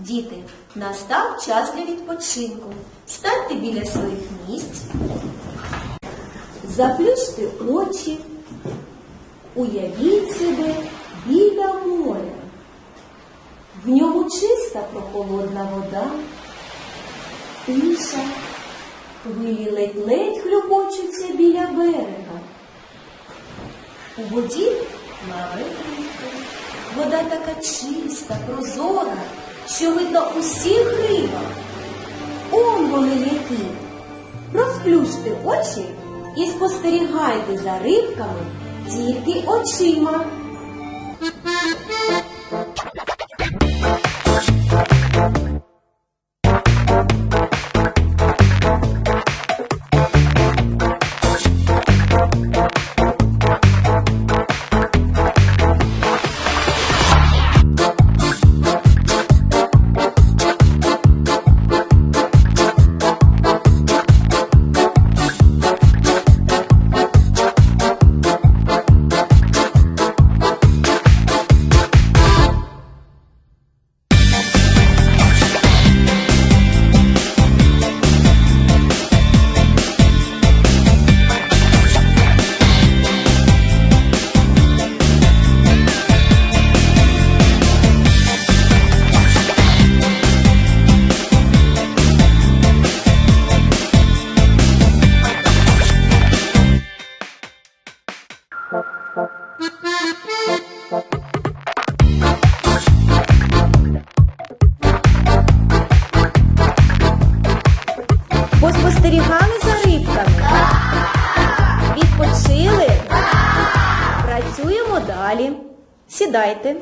Діти, настав час для відпочинку. Станьте біля своїх місць. Заплющте очі. Уявіть себе біля моря. В ньому чиста прохолодна вода, тиша, хвилі ледь-ледь хлюпочуться біля берега. У воді плавають. Вода така чиста, прозора, що видно усіх рибах, Он вони які. Розплющте очі і спостерігайте за рибками тільки очима. Поспостерігали за рибками? Відпочили? Працюємо далі. Сідайте.